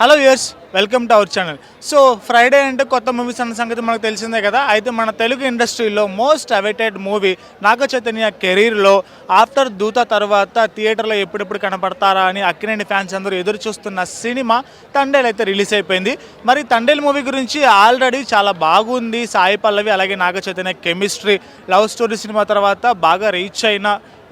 Hello యర్స్ welcome to our channel. So Friday అంటే కొత్త movies అన్న సంగతి మనకు తెలిసిందే కదా. అయితే మన తెలుగు ఇండస్ట్రీలో most awaited movie Naga Chaitanya కెరీర్లో ఆఫ్టర్ దూత తర్వాత థియేటర్లో ఎప్పుడెప్పుడు కనపడతారా అని అక్కినేని ఫ్యాన్స్ అందరూ ఎదురు చూస్తున్న సినిమా తండేల్ అయితే రిలీజ్ అయిపోయింది. మరి తండేల్ మూవీ గురించి ఆల్రెడీ చాలా బాగుంది. సాయి పల్లవి అలాగే Naga Chaitanya chemistry love story cinema తర్వాత బాగా రీచ్ అయిన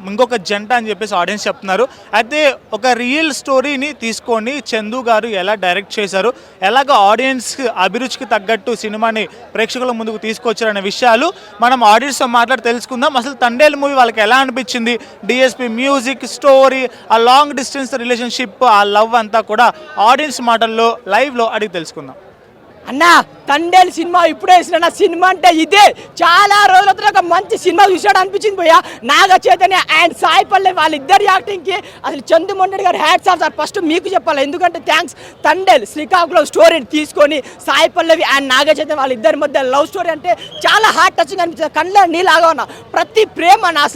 ఇంకొక జంట అని చెప్పేసి ఆడియన్స్ చెప్తున్నారు. అయితే ఒక రియల్ స్టోరీని తీసుకొని చందు గారు ఎలా డైరెక్ట్ చేశారు ఎలాగ ఆడియన్స్ అభిరుచికి తగ్గట్టు సినిమాని ప్రేక్షకుల ముందుకు తీసుకొచ్చారనే విషయాలు మనం ఆడియన్స్తో మాట్లాడి తెలుసుకుందాం. అసలు తండేల్ మూవీ వాళ్ళకి ఎలా అనిపించింది? డిఎస్పి మ్యూజిక్ స్టోరీ ఆ లాంగ్ డిస్టెన్స్ రిలేషన్షిప్ ఆ లవ్ అంతా కూడా ఆడియన్స్ మాటల్లో లైవ్లో అడిగి తెలుసుకుందాం. అన్నా తండేలు సినిమా ఇప్పుడే వేసిన సినిమా అంటే ఇదే. చాలా రోజుల తర్వాత ఒక మంచి సినిమా చూసాడు అనిపించింది పోయా. నాగ చైతన్య అండ్ సాయి పల్లె వాళ్ళిద్దరి యాక్టింగ్కి అసలు చందు గారు హ్యాట్స్ ఆఫ్ సార్. ఫస్ట్ మీకు చెప్పాలి ఎందుకంటే థ్యాంక్స్ తండేల్ శ్రీకాకుళం స్టోరీని తీసుకొని సాయి పల్లవి అండ్ నాగ చైతన్య వాళ్ళిద్దరి మధ్య లవ్ స్టోరీ అంటే చాలా హార్ట్ టచింగ్ అనిపించింది కళ్ళ నీళ్ళగా ఉన్న. ప్రతి ప్రేమ నా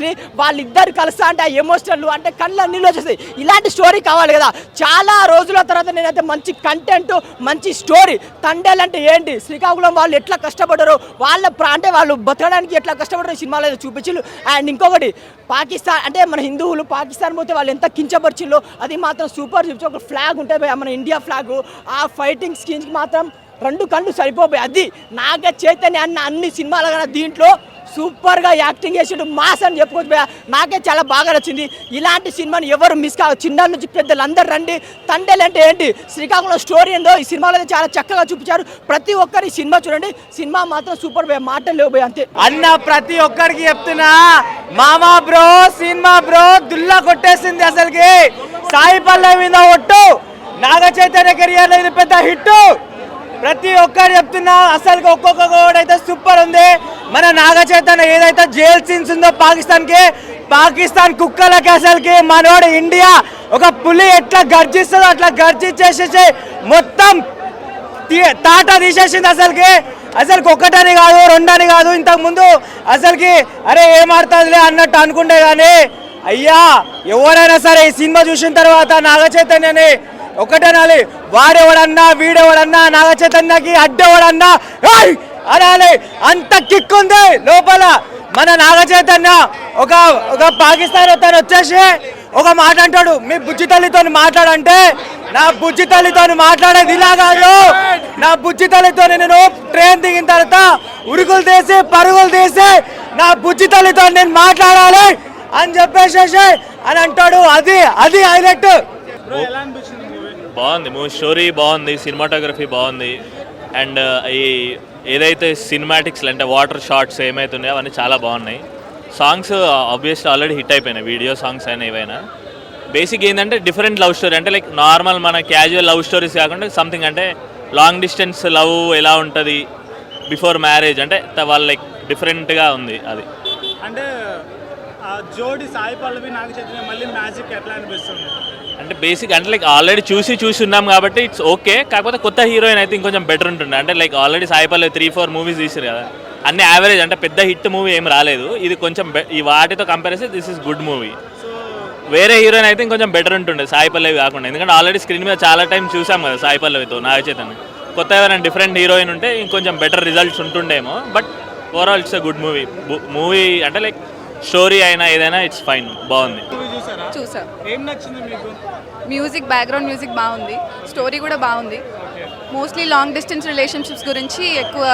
వాళ్ళిద్దరు కలుస్తా అంటే ఎమోషనల్ అంటే కళ్ళ నీళ్ళు వచ్చేస్తాయి. ఇలాంటి స్టోరీ కావాలి కదా. చాలా రోజుల తర్వాత నేనైతే మంచి కంటెంట్ మంచి స్టోరీ తండేల్ అంటే ఏంటి? శ్రీకాకుళం వాళ్ళు ఎట్లా కష్టపడ్డారు వాళ్ళ అంటే వాళ్ళు బతకడానికి ఎట్లా కష్టపడ్డారు సినిమాలో అయితే చూపించారు అండ్ ఇంకొకటి పాకిస్తాన్ అంటే మన హిందువులు పాకిస్తాన్ పోతే వాళ్ళు ఎంత కించపరిచిల్లో అది మాత్రం సూపర్ చూపించి ఒక ఫ్లాగ్ ఉంటాయి మన ఇండియా ఫ్లాగ్. ఆ ఫైటింగ్ స్కీన్స్కి మాత్రం రెండు కళ్ళు సరిపోయి అది నాగ చైతన్య అన్న అన్ని సినిమాలు కన్నా దీంట్లో సూపర్గా యాక్టింగ్ చేసిండు మాస్ అని చెప్పుకోవచ్చు నాకే చాలా బాగా నచ్చింది. ఇలాంటి సినిమాని ఎవరు మిస్ కాదు చిన్న నుంచి పెద్దలు అందరు రండి. తండేలు అంటే ఏంటి? శ్రీకాకుళం స్టోరీ ఏందో ఈ సినిమాలో అయితే చాలా చక్కగా చూపించారు. ప్రతి ఒక్కరు ఈ సినిమా చూడండి. సినిమా మాత్రం సూపర్ భయ మాటలు లేవు భయ్యా, అంతే. అన్న ప్రతి ఒక్కరికి చెప్తున్నా మామా బ్రో సినిమా బ్రో దుల్లా కొట్టేసింది అసలుకి. సాయి పల్లవి మీద ఒట్టు నాగ చైతన్య కెరియర్ ఇది పెద్ద హిట్ ప్రతి ఒక్కరు చెప్తున్నా అసలుకి ఒక్కొక్క కూడా అయితే సూపర్ ఉంది. మన నాగ చైతన్య ఏదైతే జైల్ సీన్స్ ఉందో పాకిస్తాన్కి పాకిస్తాన్ కుక్కలకి అసలుకి మనోడు ఇండియా ఒక పులి ఎట్లా గర్జిస్తుందో అట్లా గర్జించేసేసి మొత్తం తాట తీసేసింది అసలుకి. అసలుకి ఒక్కటని కాదు రెండని కాదు ఇంతకు ముందు అసలుకి అరే ఏం ఆడుతుందిలే అన్నట్టు అనుకుంటే కానీ అయ్యా ఎవరైనా సరే ఈ సినిమా చూసిన తర్వాత నాగ చైతన్యని ఒకటేనాలి వాడెవడన్నా వీడెవడన్నా నాగ చైతన్యకి అడ్డెవడన్నా అనాలి అంత కిక్ ఉంది లోపల మన నాగ చైతన్య ఒక ఒక పాకిస్తాన్ తను వచ్చేసి ఒక మాట అంటాడు మీ బుజ్జి తల్లితో మాట్లాడంటే నా బుజ్జి తల్లితో మాట్లాడేది ఇలా కాదు. నా బుజ్జి తల్లితో నేను ట్రైన్ దిగిన తర్వాత ఉరుకులు తీసి పరుగులు తీసి నా బుజ్జి తల్లితో నేను మాట్లాడాలి అని చెప్పేసేసి అని అంటాడు. అది అది హైలైట్ బ్రో ఎలా అనిపించింది మూవీ బాగుంది. మూవీ స్టోరీ బాగుంది సినిమాటోగ్రఫీ బాగుంది. అండ్ ఈ ఏదైతే సినిమాటిక్స్ అంటే వాటర్ షార్ట్స్ ఏమైతున్నాయో అవన్నీ చాలా బాగున్నాయి. సాంగ్స్ ఆబ్వియస్లీ ఆల్రెడీ హిట్ అయిపోయినాయి. వీడియో సాంగ్స్ అయినా ఏవైనా. బేసిక్ ఏంటంటే డిఫరెంట్ లవ్ స్టోరీ అంటే లైక్ నార్మల్ మన క్యాజువల్ లవ్ స్టోరీస్ కాకుండా సంథింగ్ అంటే లాంగ్ డిస్టెన్స్ లవ్ ఎలా ఉంటుంది? బిఫోర్ మ్యారేజ్ అంటే వాళ్ళు లైక్ డిఫరెంట్గా ఉంది అది. అంటే జోడి సాయి పల్లవి నాగ చైతన్య మళ్ళీ మ్యాజిక్ ఎట్లా అనిపిస్తుంది? అంటే బేసిక్ అంటే లైక్ ఆల్రెడీ చూసి చూసి ఉన్నాం కాబట్టి ఇట్స్ ఓకే కాకపోతే కొత్త హీరోయిన్ అయితే ఇంకొంచెం బెటర్ ఉంటుండే. అంటే like already Sai Pallavi three four movies తీసారు కదా. అన్ని యావరేజ్ అంటే పెద్ద హిట్ మూవీ ఏం రాలేదు. ఇది కొంచెం ఈ వాటితో కంపేర్ చేస్తే దిస్ ఇస్ గుడ్ మూవీ వేరే హీరోయిన్ అయితే ఇంకొంచెం బెటర్ ఉంటుండే సాయి పల్లవి కాకుండా. ఎందుకంటే ఆల్రెడీ స్క్రీన్ మీద చాలా టైం చూసాం కదా సాయి పల్లవితో నాగ చైతన్య కొత్త ఎవరైనా డిఫరెంట్ హీరోయిన్ ఉంటే ఇంకొంచెం better results ఉంటుండేమో. But overall it's a good movie movie అంటే లైక్ స్టోరీ అయినా ఏదైనా ఇట్స్ ఫైన్ బాగుంది. చూసా. ఏం నచ్చింది మీకు? మ్యూజిక్ బ్యాక్గ్రౌండ్ మ్యూజిక్ బాగుంది. స్టోరీ కూడా బాగుంది. మోస్ట్లీ లాంగ్ డిస్టెన్స్ రిలేషన్షిప్స్ గురించి ఎక్కువ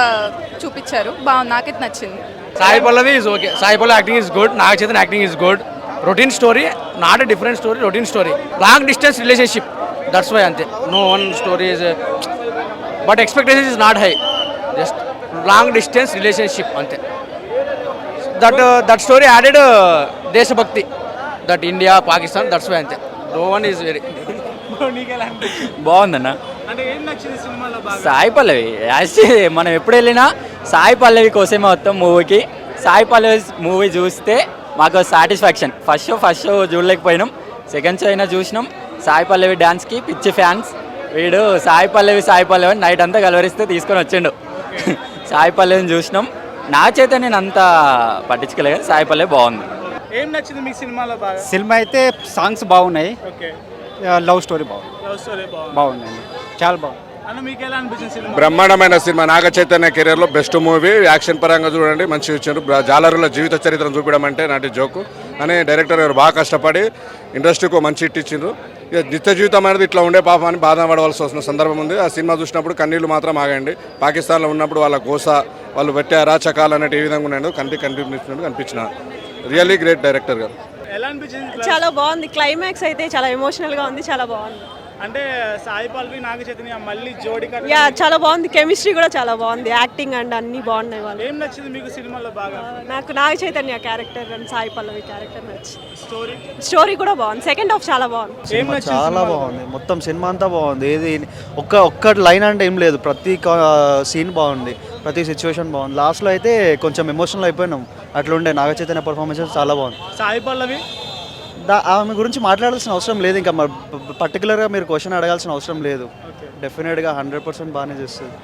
చూపించారు. బాగుంది. నాకైతే నచ్చింది. Sai Pallavi is okay Sai Pallavi acting is good Naga Chaitanya acting is good routine story not a different story routine story long distance relationship that's why అంతే. No one story is but expectation is not high just long distance relationship అంతే. That that story added దేశభక్తి that India Pakistan that's why అంతే. No one is very bro బాగుందన్న. సాయి పల్లవి. Actually మనం ఎప్పుడు వెళ్ళినా సాయి పల్లవి కోసమే వస్తాం మూవీకి. సాయి పల్లవి మూవీ చూస్తే మాకు satisfaction. First show first show చూడలేకపోయినాం. Second show అయినా చూసినాం. సాయి పల్లవి డ్యాన్స్కి పిచ్చి ఫ్యాన్స్ వీడు సాయి పల్లవి సాయి పల్లవి అని నైట్ అంతా కలవరిస్తే తీసుకొని వచ్చిండు. సాయి పల్లవిని చూసినాం. నా చేత నేను అంత పట్టించుకోలేదు కానీ సాయి పల్లవి బాగుంది. ఏం నచ్చింది మీకు సినిమాలో బాగా? సినిమా అయితే సాంగ్స్ బాగున్నాయి. ఓకే. లవ్ స్టోరీ బాగుంది. లవ్ స్టోరీ బాగుంది. బాగుందండి. చాలా బాగుంది. అన్న మీకు ఎలా అనిపించింది సినిమా? బ్రహ్మాండమైన సినిమా. నాగ చైతన్య కెరీర్లో బెస్ట్ మూవీ యాక్షన్ పరంగా చూడండి మంచి ఇచ్చారు. జాలరుల జీవిత చరిత్రను చూపించడం అంటే నాటి జోకు అని డైరెక్టర్ గారు బాగా కష్టపడి ఇండస్ట్రీకి మంచి హిట్ ఇచ్చిండ్రు. ఇక నిత్య జీవితం అనేది ఇట్లా ఉండే పాపం అని బాధ పడవలసి వస్తున్న సందర్భం ఉంది. ఆ సినిమా చూసినప్పుడు కన్నీళ్ళు మాత్రం ఆగండి. పాకిస్తాన్లో ఉన్నప్పుడు వాళ్ళ గోస వాళ్ళు పెట్టే అరాచకాలు అనేటి ఏ విధంగా ఉన్నాయో కంటి కనిపించినట్టు కనిపించిన. రియల్లీ గ్రేట్ డైరెక్టర్ గారు. చాలా బాగుంది. క్లైమాక్స్ అయితే చాలా ఎమోషనల్గా ఉంది. చాలా బాగుంది. అంటే సాయి పల్వి నాగ చైతన్య మళ్ళీ జోడి యా చాలా బాగుంది. కెమిస్ట్రీ కూడా చాలా బాగుంది. యాక్టింగ్ అండ్ అన్ని బాగున్నాయి వాళ్ళు ఏం నచ్చింది మీకు సినిమాలో బాగా? నాకు Naga Chaitanya character and Sai Pallavi character నచ్చింది. స్టోరీ? స్టోరీ కూడా బాగుంది. సెకండ్ హాఫ్ చాలా బాగుంది. ఏం చాలా? బాగుంది. మొత్తం సినిమా అంతా బాగుంది. ఏది ఒక్క ఒక్క లైన్ అంటే ఏం లేదు. ప్రతి సీన్ బాగుంది. ప్రతి సిచ్యువేషన్ బాగుంది. లాస్ట్లో అయితే కొంచెం ఎమోషనల్ అయిపోయినాం. అట్లా ఉండే నాగ చైతన్య పర్ఫార్మెన్స్ చాలా బాగుంది. సాయి పల్లవి? దా ఆమె గురించి మాట్లాడాల్సిన అవసరం లేదు ఇంకా పర్టికులర్గా మీరు క్వశ్చన్ అడగాల్సిన అవసరం లేదు. డెఫినెట్గా హండ్రెడ్ పర్సెంట్ బాగానే చేస్తుంది.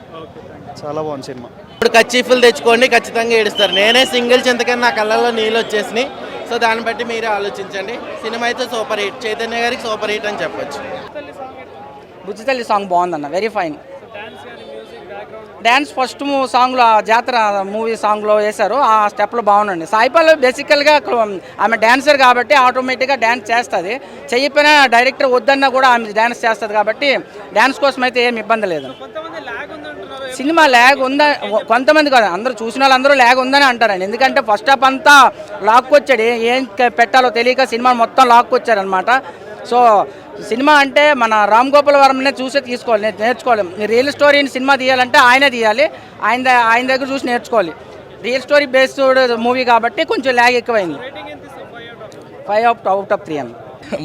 చాలా బాగుంది సినిమా. ఇప్పుడు కచ్చీఫులు తెచ్చుకోండి ఖచ్చితంగా ఏడుస్తారు. నేనే సింగిల్ చింతకని నా కళ్ళల్లో నీళ్ళు వచ్చేసినాయి. సో దాన్ని బట్టి మీరే ఆలోచించండి. సినిమా అయితే సూపర్ హిట్. చైతన్య గారికి సూపర్ హిట్ అని చెప్పొచ్చు. బుజ్జితల్లి సాంగ్ బాగుందన్న. వెరీ ఫైన్ డ్యాన్స్ ఫస్ట్ సాంగ్లో ఆ జాతర మూవీ సాంగ్లో వేశారు. ఆ స్టెప్లో బాగుండండి సాయిపాల్ బేసికల్గా ఆమె డాన్సర్ కాబట్టి ఆటోమేటిక్గా డ్యాన్స్ చేస్తుంది. చెయ్యిపోయినా డైరెక్టర్ వద్దన్నా కూడా ఆమె డ్యాన్స్ చేస్తుంది కాబట్టి డ్యాన్స్ కోసం అయితే ఏం ఇబ్బంది లేదు. సినిమా ల్యాగ్ ఉందా? కొంతమంది కాదు. అందరూ చూసిన వాళ్ళందరూ ల్యాగ్ ఉందని అంటారండి. ఎందుకంటే ఫస్ట్ హాఫ్ అంతా లాక్కొచ్చాడు. ఏ- పెట్టాలో తెలియక సినిమా మొత్తం లాక్కొచ్చారు అనమాట సో సినిమా అంటే మన రామ్ గోపాల్ వర్మనే చూసే తీసుకోవాలి నేర్చుకోవాలి. రియల్ స్టోరీని సినిమా తీయాలంటే ఆయనే తీయాలి. ఆయన ఆయన దగ్గర చూసి నేర్చుకోవాలి. రియల్ స్టోరీ బేస్డ్ మూవీ కాబట్టి కొంచెం ల్యాగ్ ఎక్కువైంది. Five out out of three అని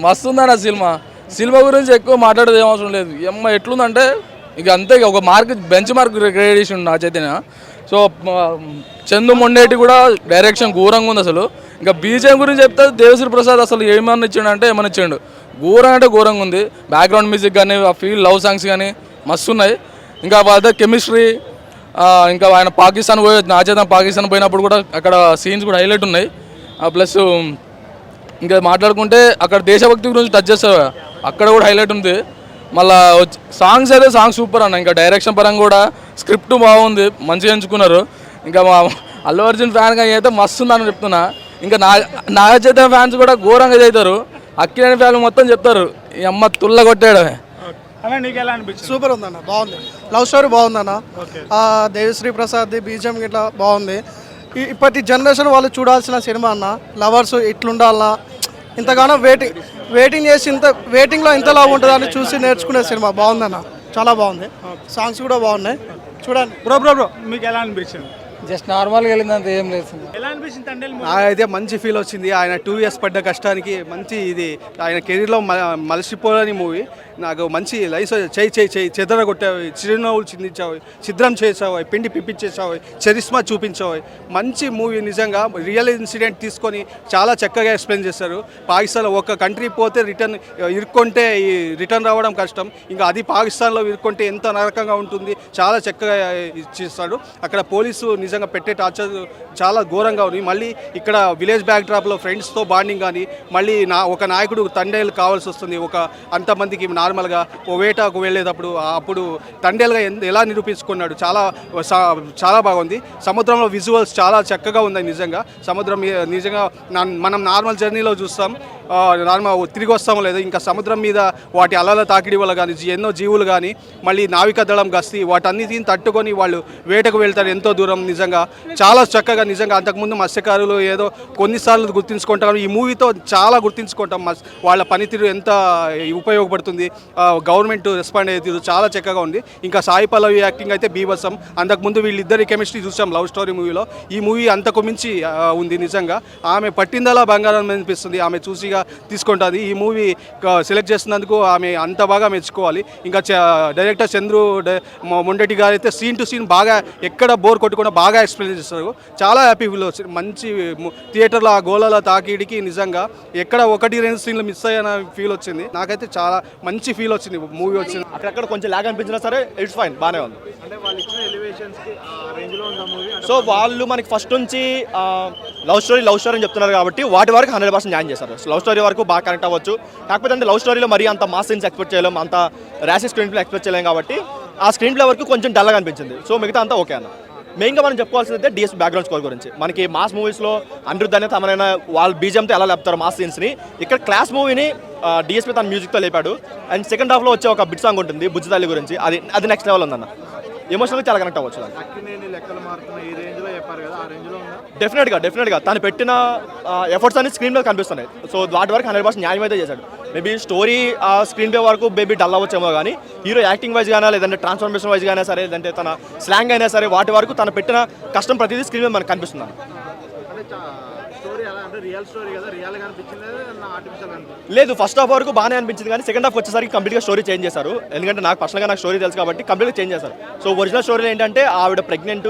మస్తు ఉందన్న సినిమా. సినిమా గురించి ఎక్కువ మాట్లాడేది ఏం అవసరం లేదు. ఎమ్మ ఎట్లుందంటే ఇక అంతే ఇక ఒక మార్క్ బెంచ్ మార్క్ క్రియేట్ చేసి నా చైతన్య. సో చందు మొండేటి కూడా డైరెక్షన్ ఘోరంగా ఉంది అసలు. ఇంకా బీజేఎం గురించి చెప్తే దేవశ్రీ ప్రసాద్ అసలు ఏమన్నా ఇచ్చాడు అంటే ఏమన్నా ఇచ్చాడు. ఘోరం అంటే ఘోరంగా ఉంది. బ్యాక్గ్రౌండ్ మ్యూజిక్ కానీ ఆ ఫీల్ లవ్ సాంగ్స్ కానీ మస్తు ఉన్నాయి ఇంకా వాళ్ళ కెమిస్ట్రీ ఇంకా ఆయన పాకిస్తాన్ పోయి నాచేత పాకిస్తాన్ పోయినప్పుడు కూడా అక్కడ సీన్స్ కూడా హైలైట్ ఉన్నాయి. ప్లస్ ఇంకా మాట్లాడుకుంటే అక్కడ దేశభక్తి గురించి టచ్ చేస్తారు అక్కడ కూడా హైలైట్ ఉంది. మళ్ళా వచ్చి- సాంగ్స్ అయితే సాంగ్స్ సూపర్ అన్న ఇంకా డైరెక్షన్ పరంగా కూడా స్క్రిప్ట్ బాగుంది మంచిగా ఎంచుకున్నారు. ఇంకా మా అల్లు అర్జున్ ఫ్యాన్ కానీ అయితే మస్తు ఉందని చెప్తున్నా. ఇంకా నా నాగ చైతన్య ఫ్యాన్స్ కూడా ఘోరంగా అవుతారు అక్కినేని ఫ్యాన్ మొత్తం చెప్తారు. ఈ అమ్మ తుల్ల కొట్టాడు అన్న నీకు ఎలా అనిపించింది? సూపర్ ఉందన్న బాగుంది. లవ్ స్టోరీ బాగుందన్న. ఆ, దేవిశ్రీ ప్రసాద్ బీజం ఇట్లా బాగుంది. ఈ- ఇప్పటి జనరేషన్ వాళ్ళు చూడాల్సిన సినిమా అన్న లవర్స్ ఇట్లుండాలా ఇంతగానో వెయిటింగ్ వెయిటింగ్ చేసి ఇంత వెయిటింగ్లో ఇంతలా ఉంటుందని చూసి నేర్చుకునే సినిమా బాగుందన్న. చాలా బాగుంది. సాంగ్స్ కూడా బాగున్నాయి. చూడండి. బ్రో బ్రో బ్రో మీకు ఎలా అనిపించింది? జస్ట్ నార్మల్గా వెళ్ళిందంత ఏం లేదు ఎలా అనిపించింది తండ్రి అయితే మంచి ఫీల్ వచ్చింది. ఆయన టూ ఇయర్స్ పడ్డ కష్టానికి మంచి ఇది ఆయన కెరీర్లో మలసిపోలేని మూవీ. నాకు మంచి లైఫ్ చేయి చేయి చేయి చెదర కొట్టావు చిరునవ్వులు చిందించావు ఛిద్రం చేసావు పిండి పిప్పించేసావు చరిస్మా చూపించావు. మంచి మూవీ నిజంగా రియల్ ఇన్సిడెంట్ తీసుకొని చాలా చక్కగా ఎక్స్ప్లెయిన్ చేశారు. పాకిస్తాన్ ఒక కంట్రీ పోతే రిటర్న్ ఇరుక్కుంటే ఈ రిటర్న్ రావడం కష్టం. ఇంకా అది పాకిస్తాన్లో ఇరుక్కుంటే ఎంత నరకంగా ఉంటుంది. చాలా చక్కగా ఇచ్చిస్తాడు. అక్కడ పోలీసు నిజంగా పెట్టే టార్చర్ చాలా ఘోరంగా ఉంది మళ్ళీ ఇక్కడ విలేజ్ బ్యాక్ డ్రాప్లో ఫ్రెండ్స్తో బాండింగ్ కానీ మళ్ళీ నా ఒక నాయకుడు తండేలు కావాల్సి వస్తుంది. ఒక అంతమందికి నార్మల్గా ఓ వేటకు వెళ్ళేటప్పుడు అప్పుడు తండేలుగా ఎలా నిరూపించుకున్నాడు? చాలా చాలా బాగుంది. సముద్రంలో విజువల్స్ చాలా చక్కగా ఉన్నాయి నిజంగా. సముద్రం నిజంగా మనం నార్మల్ జర్నీలో చూస్తాం. నార్మల్ తిరిగి వస్తాం లేదు ఇంకా సముద్రం మీద వాటి అలల తాకిడి వల్ల కానీ ఎన్నో జీవులు కానీ మళ్ళీ నావికా దళం గస్తీ వాటన్నిటిని తట్టుకొని వాళ్ళు వేటకు వెళ్తారు ఎంతో దూరం నిజంగా చాలా చక్కగా నిజంగా అంతకుముందు మత్స్యకారులు ఏదో కొన్నిసార్లు గుర్తించుకుంటారు. ఈ మూవీతో చాలా గుర్తించుకుంటాం. మస్- వాళ్ళ పనితీరు ఎంత ఉపయోగపడుతుంది. గవర్నమెంట్ రెస్పాండ్ అయితే చాలా చక్కగా ఉంది. ఇంకా సాయి పల్లవి యాక్టింగ్ అయితే బీభత్సం. అంతకుముందు వీళ్ళిద్దరి కెమిస్ట్రీ చూసాం లవ్ స్టోరీ మూవీలో. ఈ మూవీ అంతకు మించి ఉంది నిజంగా. ఆమె పట్టిందలా బంగారం అనిపిస్తుంది. ఆమె చూసిగా తీసుకుంటుంది. ఈ మూవీ సెలెక్ట్ చేసినందుకు ఆమె అంత బాగా మెచ్చుకోవాలి. ఇంకా చ- డైరెక్టర్ చంద్రు డ- గారు అయితే సీన్ టు సీన్ బాగా ఎక్కడ బోర్ కొట్టకుండా బాగా బాగా ఎక్స్ప్లెయిన్ చేస్తారు చాలా హ్యాపీ ఫీల్ వచ్చింది మంచి థియేటర్లో ఆ గోళాల తాకిడికి నిజంగా ఎక్కడ ఒకటి రెండు సీన్లు మిస్ అయ్యన ఫీల్ వచ్చింది. నాకైతే చాలా మంచి ఫీల్ వచ్చింది మూవీ వచ్చింది. అక్కడక్కడ కొంచెం లాగ్ అనిపించినా సరే ఇట్స్ ఫైన్ బాగానే ఉంది. సో వాళ్ళు మనకి ఫస్ట్ నుంచి లవ్ స్టోరీ లవ్ స్టోరీ అని చెప్తున్నారు కాబట్టి వాటి వరకు హండ్రెడ్ పర్సెంట్ న్యాయం చేస్తారు లవ్ స్టోరీ వరకు బాగా కనెక్ట్ అవ్వచ్చు. కాకపోతే అంటే లవ్ స్టోరీలో మరీ అంత మాస్ సీన్స్ ఎక్స్పెక్ట్ చేయలేం అంత ర్యాష్ స్క్రీన్ ప్లే ఎక్స్పెక్ట్ చేయలేం కాబట్టి ఆ స్క్రీన్ ప్లే వరకు కొంచెం డల్గా అనిపించింది. సో మిగతా అంతా ఓకే అన్న. మెయిన్గా మనం చెప్పుకోవాల్సింది అయితే డిఎస్ బ్యాక్గ్రౌండ్ స్కోర్ గురించి. మనకి మాస్ మూవీస్లో అనిరుద్ధ్ అనే తమనైనా వాళ్ళ బీజంతో ఎలా లేపుతారు మాస్ సీన్స్ని ఇక్కడ క్లాస్ మూవీని డిఎస్పీ తన మ్యూజిక్తో లేపాడు. అండ్ సెకండ్ హాఫ్లో వచ్చే ఒక బిట్ సాంగ్ ఉంటుంది బుజ్జి తల్లి గురించి. అది అది నెక్స్ట్ లెవెల్ ఉందన్న. ఎమోషనల్గా చాలా కనెక్ట్ అవ్వచ్చు డెఫినెట్గా డెఫినెట్గా తను పెట్టిన ఎఫర్ట్స్ అన్ని స్క్రీన్ మీద కనిపిస్తున్నాయి. సో వాటి వరకు హండ్రెడ్ పర్సెంట్ న్యాయం అయితే చేశాడు. మేబీ స్టోరీ స్క్రీన్ ప్లే వరకు మేబీ డల్ అవ్వచ్చేమో కానీ హీరో యాక్టింగ్ వైజ్ కానీ లేదంటే ట్రాన్స్ఫర్మేషన్ వైజ్ కానీ సరే లేదంటే తన స్లాంగ్ అయినా సరే వాటి వరకు తను పెట్టిన కష్టం ప్రతిదీ స్క్రీన్ మీద మనకు కనిపిస్తుంది లేదు ఫస్ట్ హాఫ్ వరకు బాగానే అనిపించింది కానీ సెకండ్ హాఫ్ వచ్చేసరికి కంప్లీట్గా స్టోరీ చేంజ్ చేశారు. ఎందుకంటే నాకు పర్సనల్గా నాకు స్టోరీ తెలుసు కాబట్టి కంప్లీట్గా చేంజ్ చేశారు. సో ఒరిజినల్ స్టోరీ ఏంటంటే ఆవిడ ప్రెగ్నెంట్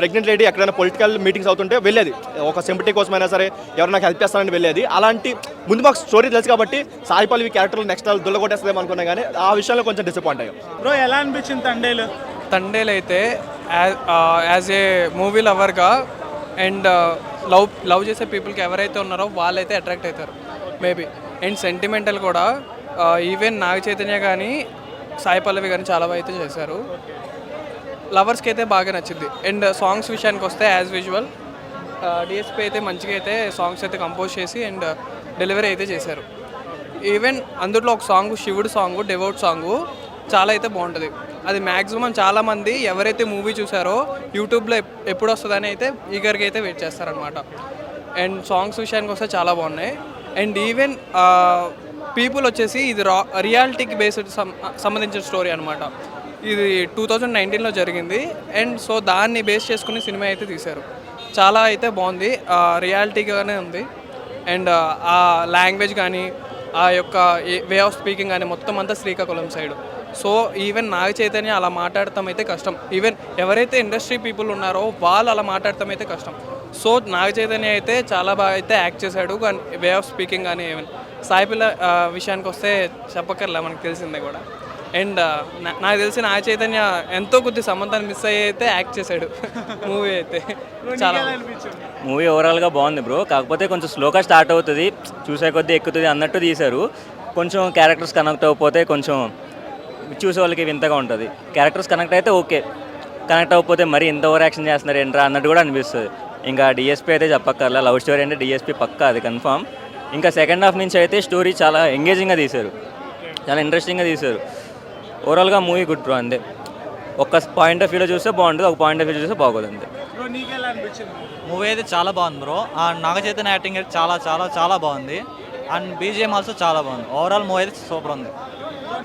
ప్రెగ్నెంట్ లేడీ ఎక్కడైనా పొలిటికల్ మీటింగ్స్ అవుతుంటే వెళ్ళేది. ఒక సింపటి కోసమైనా సరే ఎవరు నాకు హెల్ప్ చేస్తారని వెళ్ళేది. అలాంటి ముందు మాకు స్టోరీ తెలుసు కాబట్టి సాయి పల్లవి క్యారెక్టర్లు నెక్స్ట్ దుల్లగొట్టేస్తుందేమో అనుకున్నా కానీ ఆ విషయంలో కొంచెం డిసప్పాయింట్ అయ్యాం. బ్రో ఎలా అనిపించింది తండేలు? తండేలు అయితే యాజ్ ఏ మూవీ లవర్గా అండ్ లవ్ లవ్ చేసే పీపుల్కి ఎవరైతే ఉన్నారో వాళ్ళైతే అట్రాక్ట్ అవుతారు. మేబీ అండ్ సెంటిమెంటల్ కూడా ఈవెన్ నాగ చైతన్య కానీ సాయి పల్లవి కానీ చాలా అయితే చేశారు. లవర్స్కి అయితే బాగా నచ్చింది. అండ్ సాంగ్స్ విషయానికి వస్తే యాజ్ విజువల్ డిఎస్పీ అయితే మంచిగా అయితే సాంగ్స్ అయితే కంపోజ్ చేసి అండ్ డెలివరీ అయితే చేశారు. ఈవెన్ అందులో ఒక సాంగ్ శివుడు సాంగ్ డెవోట్ సాంగ్ చాలా అయితే బాగుంటుంది. అది మ్యాక్సిమం చాలామంది ఎవరైతే మూవీ చూసారో యూట్యూబ్లో ఎప్- ఎప్పుడు వస్తుందని అయితే ఈగర్గా అయితే వెయిట్ చేస్తారనమాట అండ్ సాంగ్స్ విషయానికి వస్తే చాలా బాగున్నాయి. అండ్ ఈవెన్ పీపుల్ వచ్చేసి ఇది రా రియాలిటీకి బేస్డ్ సంబంధించిన స్టోరీ అనమాట ఇది టూ థౌజండ్ నైన్టీన్లో జరిగింది. అండ్ సో దాన్ని బేస్ చేసుకుని సినిమా అయితే తీశారు. చాలా అయితే బాగుంది. రియాలిటీగానే ఉంది. అండ్ ఆ లాంగ్వేజ్ కానీ ఆ యొక్క వే ఆఫ్ స్పీకింగ్ కానీ మొత్తం అంతా Srikakulam side so even Naga Chaitanya అలా మాట్లాడటం అయితే కష్టం. ఈవెన్ ఎవరైతే ఇండస్ట్రీ పీపుల్ ఉన్నారో వాళ్ళు అలా మాట్లాడటం అయితే కష్టం. సో నాగ చైతన్య అయితే చాలా బాగా అయితే యాక్ట్ చేశాడు. కానీ వే ఆఫ్ స్పీకింగ్ కానీ ఈవెన్ సాయిపిల్ల ఆ, విషయానికి వస్తే చెప్పక్కర్లే మనకు తెలిసిందే కూడా. అండ్ నాకు తెలిసి నాగ చైతన్య ఎంతో కొద్ది సంబంధాన్ని మిస్ అయ్యి అయితే యాక్ట్ చేశాడు. మూవీ అయితే. చాలా మూవీ ఓవరాల్గా బాగుంది బ్రో. కాకపోతే కొంచెం స్లోగా స్టార్ట్ అవుతుంది. చూసే కొద్దీ ఎక్కుతుంది అన్నట్టు తీశారు. కొంచెం క్యారెక్టర్స్ కనెక్ట్ అవ్వకపోతే కొంచెం చూసే వాళ్ళకి వింతగా ఉంటుంది. క్యారెక్టర్స్ కనెక్ట్ అయితే ఓకే. కనెక్ట్ అవ్వకపోతే మరి ఇంత ఓవర్ యాక్షన్ చేస్తున్నారు ఏంట్రా అన్నట్టు కూడా అనిపిస్తుంది. ఇంకా డిఎస్పీ అయితే చెప్పక్కర్లా లవ్ స్టోరీ అంటే డిఎస్పీ పక్కా అది కన్ఫామ్ ఇంకా సెకండ్ హాఫ్ నుంచి అయితే స్టోరీ చాలా ఎంగేజింగ్గా తీశారు. చాలా ఇంట్రెస్టింగ్గా తీశారు. ఓవరాల్గా మూవీ గుడ్ బ్రో అంతే. ఒక పాయింట్ ఆఫ్ వ్యూలో చూస్తే బాగుంటుంది ఒక పాయింట్ ఆఫ్ వ్యూ చూస్తే బాగోదు అంతే. మూవీ అయితే చాలా బాగుంది bro and Naga Chaitanya acting అయితే చాలా చాలా చాలా బాగుంది. అండ్ బీజిఎం ఆల్సో చాలా బాగుంది. ఓవరాల్ మూవీ అయితే సూపర్ ఉంది.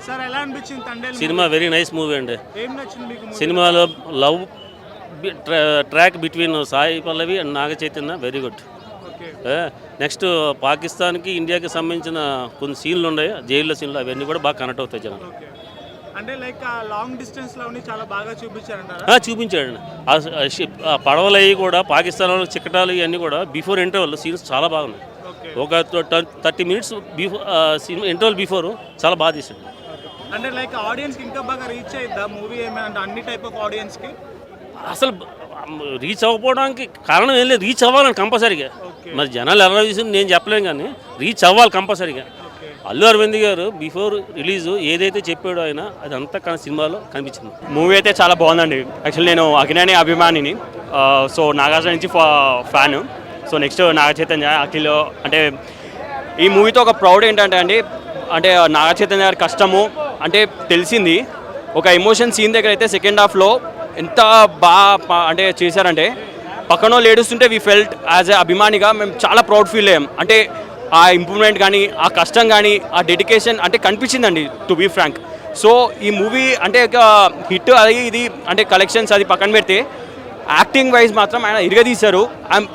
సార్ ఎలా అనిపించింది తండేలు సినిమా వెరీ నైస్ మూవీ అండి. ఏం నచ్చింది మీకు movie? సినిమాలో love track between Sai Pallavi and Naga Chaitanya very good next పాకిస్తాన్కి ఇండియాకి సంబంధించిన కొన్ని సీన్లు ఉన్నాయి జైల్లో సీన్లు అవన్నీ కూడా బాగా కనెక్ట్ అవుతాయి జనం అంటే లైక్ లాంగ్ డిస్టెన్స్ చాలా బాగా చూపించారంటారా? ఆ, చూపించాడు ఆ పడవలు అవి కూడా పాకిస్తాన్లో చిక్కటాలు ఇవన్నీ కూడా బిఫోర్ ఇంటర్వల్ సీన్స్ చాలా బాగున్నాయి. ఒక థర్టీ మినిట్స్ బిఫోర్ సినిమా ఇంటర్వల్ బిఫోర్ చాలా బాగా తీసాడు అంటే లైక్ ఆడియన్స్కి ఇంకా బాగా రీచ్ అయిద్దా మూవీ ఏమైనా? అంటే అన్ని టైప్ ఆఫ్ ఆడియన్స్కి? అసలు రీచ్ అవ్వకపోవడానికి కారణం ఏం లేదు. రీచ్ అవ్వాలని కంపల్సరీగా మరి జనాలు ఎలా చూసి నేను చెప్పలేను కానీ రీచ్ అవ్వాలి కంపల్సరీగా అల్లు అరవింద్ గారు బిఫోర్ రిలీజ్ ఏదైతే చెప్పాడో ఆయన అదంతా కానీ సినిమాలో కనిపించింది. మూవీ అయితే చాలా బాగుందండి. యాక్చువల్లీ నేను అఖిలాని అభిమానిని. సో నాగార్జున నుంచి fan so next Naga Chaitanya Akhil అంటే ఈ మూవీతో ఒక ప్రౌడ్ ఏంటంటే అండి అంటే నాగ చైతన్య గారి కష్టము అంటే తెలిసింది. ఒక ఎమోషన్ సీన్ దగ్గర అయితే సెకండ్ హాఫ్లో ఎంత బాగా అంటే చేశారంటే పక్కనో లేడుస్తుంటే వీ ఫెల్ట్ యాజ్ ఎ అభిమానిగా మేము చాలా ప్రౌడ్ ఫీల్ అయ్యాం. అంటే ఆ ఇంప్రూవ్మెంట్ కానీ ఆ కష్టం కానీ ఆ డెడికేషన్ అంటే కనిపించిందండి టు బీ ఫ్రాంక్ సో ఈ మూవీ అంటే ఒక హిట్ అది ఇది అంటే కలెక్షన్స్ అది పక్కన పెడితే యాక్టింగ్ వైజ్ మాత్రం ఆయన ఇరగదీశారు.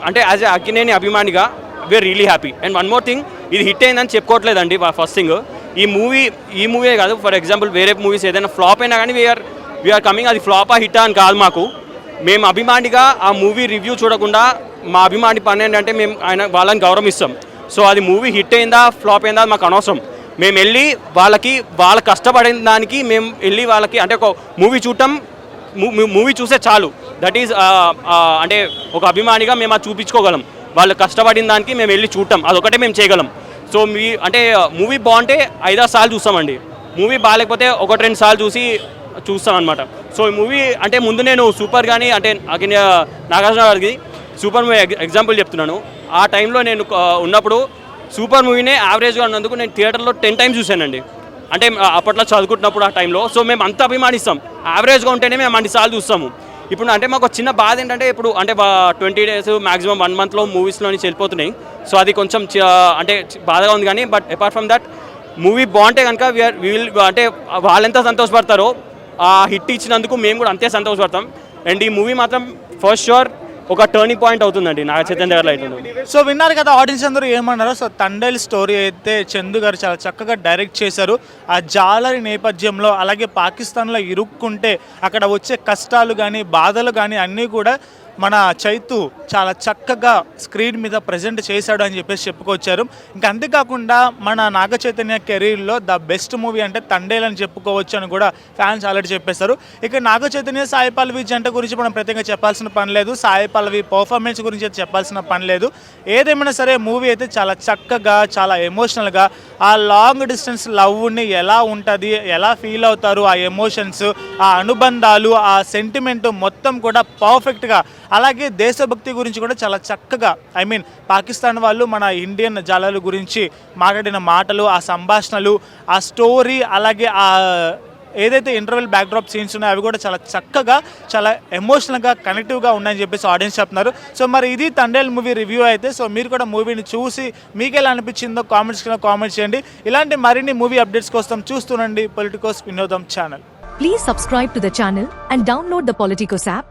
అంటే యాజ్ ఎ అక్కినేని అభిమానిగా we are really happy and one more thing ఇది హిట్ అయిందని చెప్పుకోవట్లేదండి ఫస్ట్ థింగ్ ఈ మూవీ ఈ మూవీ కాదు. ఫర్ ఎగ్జాంపుల్ వేరే మూవీస్ ఏదైనా ఫ్లాప్ అయినా కానీ వీఆర్ వీఆర్ కమింగ్ అది ఫ్లాపా హిట్టా అని కాదు మాకు. మేము అభిమానిగా ఆ మూవీ రివ్యూ చూడకుండా మా అభిమాని పని ఏంటంటే మేము ఆయన వాళ్ళని గౌరవిస్తాం. సో అది మూవీ హిట్ అయిందా ఫ్లాప్ అయిందా మాకు అనవసరం. మేము వెళ్ళి వాళ్ళకి వాళ్ళ కష్టపడిన దానికి మేము వెళ్ళి వాళ్ళకి అంటే ఒక మూవీ చూడటం మూవీ చూస్తే చాలు. దట్ ఈజ్ అంటే ఒక అభిమానిగా మేము అది చూపించుకోగలం. వాళ్ళు కష్టపడిన దానికి మేము వెళ్ళి చూడటం. అదొకటే మేము చేయగలం. సో మీ అంటే మూవీ బాగుంటే ఐదారు సార్లు చూస్తామండి. మూవీ బాగాలేకపోతే ఒకటి రెండు సార్లు చూసి చూస్తాం అనమాట సో ఈ మూవీ అంటే ముందు నేను సూపర్ కానీ అంటే అగిన నాగార్జున గారికి సూపర్ మూవీ ఎగ్జాంపుల్ చెప్తున్నాను. ఆ టైంలో నేను ఉన్నప్పుడు సూపర్ మూవీనే యావరేజ్గా ఉన్నందుకు నేను థియేటర్లో టెన్ టైమ్స్ చూశానండి. అంటే అప్పట్లో చదువుకుంటున్నప్పుడు ఆ టైంలో. సో మేము అంత అభిమానిస్తాం. యావరేజ్గా ఉంటేనే మేము అన్నిసార్లు చూస్తాము. ఇప్పుడు అంటే మాకు చిన్న బాధ ఏంటంటే ఇప్పుడు అంటే ట్వంటీ డేస్ మాక్సిమం వన్ మంత్లో మూవీస్లో నుంచి వెళ్ళిపోతున్నాయి సో అది కొంచెం చ- అంటే బాధగా ఉంది కానీ but apart from that movie బాగుంటే కనుక వీఆర్ విల్ అంటే వాళ్ళెంత సంతోషపడతారో ఆ హిట్ ఇచ్చినందుకు మేము కూడా అంతే సంతోషపడతాం. అండ్ ఈ మూవీ మాత్రం ఫస్ట్ షూర్ ఒక టర్నింగ్ పాయింట్ అవుతుందండి నాగ చైతన్య గారి లైట్ సో విన్నారు కదా ఆడియన్స్ అందరూ ఏమన్నారో? సో తండేల్ స్టోరీ అయితే చందు గారు చాలా చక్కగా డైరెక్ట్ చేశారు. ఆ జాలరి నేపథ్యంలో అలాగే పాకిస్తాన్లో ఇరుక్కుంటే అక్కడ వచ్చే కష్టాలు కానీ బాధలు కానీ అన్నీ కూడా మన చైతు చాలా చక్కగా స్క్రీన్ మీద ప్రజెంట్ చేశాడు అని చెప్పేసి చెప్పుకొచ్చారు. ఇంకా అంతేకాకుండా మన నాగ చైతన్య కెరీర్లో ద బెస్ట్ మూవీ అంటే తండేల్ అని చెప్పుకోవచ్చు అని కూడా ఫ్యాన్స్ ఆల్రెడీ చెప్పేశారు. ఇక నాగ చైతన్య సాయి పల్లవి జంట గురించి మనం ప్రత్యేకంగా చెప్పాల్సిన పని లేదు. సాయి పల్లవి పర్ఫార్మెన్స్ గురించి అయితే చెప్పాల్సిన పని లేదు. ఏదేమైనా సరే మూవీ అయితే చాలా చక్కగా చాలా ఎమోషనల్గా ఆ లాంగ్ డిస్టెన్స్ లవ్ని ఎలా ఉంటుంది ఎలా ఫీల్ అవుతారు ఆ ఎమోషన్స్ ఆ అనుబంధాలు ఆ సెంటిమెంట్ మొత్తం కూడా పర్ఫెక్ట్గా అలాగే దేశభక్తి గురించి కూడా చాలా చక్కగా ఐ మీన్ పాకిస్తాన్ వాళ్ళు మన ఇండియన్ జాలాల గురించి మాట్లాడిన మాటలు ఆ సంభాషణలు ఆ స్టోరీ అలాగే ఆ ఏదైతే ఇంటర్వెల్ బ్యాక్డ్రాప్ సీన్స్ ఉన్నాయో అవి కూడా చాలా చక్కగా చాలా ఎమోషనల్గా కనెక్టివ్గా ఉన్నాయని చెప్పేసి ఆడియన్స్ చెప్తున్నారు. సో మరి ఇది తండేల్ మూవీ రివ్యూ అయితే సో మీరు కూడా మూవీని చూసి మీకు ఎలా అనిపించిందో కామెంట్స్ కింద కామెంట్ చేయండి. ఇలాంటి మరిన్ని మూవీ అప్డేట్స్ కోసం చూస్తుండండి పొలిటికోస్ వినోదం channel. Please subscribe to the channel and download the Politicos app